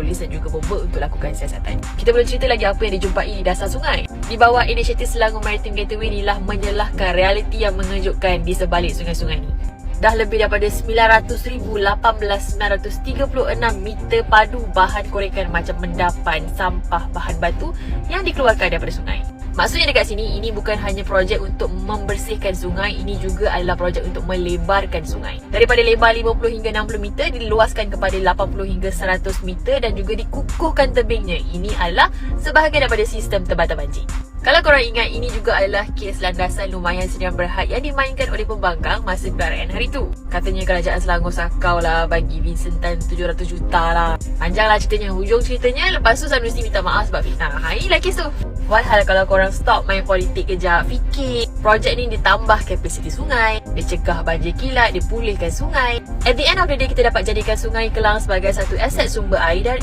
polis dan juga bomba untuk lakukan siasatan. Kita belum cerita lagi apa yang dijumpai di dasar sungai. Di bawah inisiatif Selangor Maritime Gateway inilah menyelahkan realiti yang mengejutkan di sebalik sungai-sungai ini. Dah lebih daripada 900,018,936 meter padu bahan korekan macam mendapan, sampah, bahan batu yang dikeluarkan daripada sungai. Maksudnya dekat sini, ini bukan hanya projek untuk membersihkan sungai, ini juga adalah projek untuk melebarkan sungai. Daripada lebar 50 hingga 60 meter, diluaskan kepada 80 hingga 100 meter dan juga dikukuhkan tebingnya. Ini adalah sebahagian daripada sistem tebatan banjir. Kalau korang ingat, ini juga adalah kes landasan lumayan sediam berhad yang dimainkan oleh pembangkang masa perayaan hari tu. Katanya kerajaan Selangor sakau lah bagi Vincent Tan 700 juta lah. Panjang lah ceritanya. Hujung ceritanya, lepas tu Sanusi minta maaf sebab fitnah. Ha, inilah kes tu. Walhal kalau korang stop main politik kejap, fikir projek ni ditambah kapasiti sungai, dia cegah banjir kilat, dia pulihkan sungai. At the end of the day, kita dapat jadikan sungai Kelang sebagai satu aset sumber air dan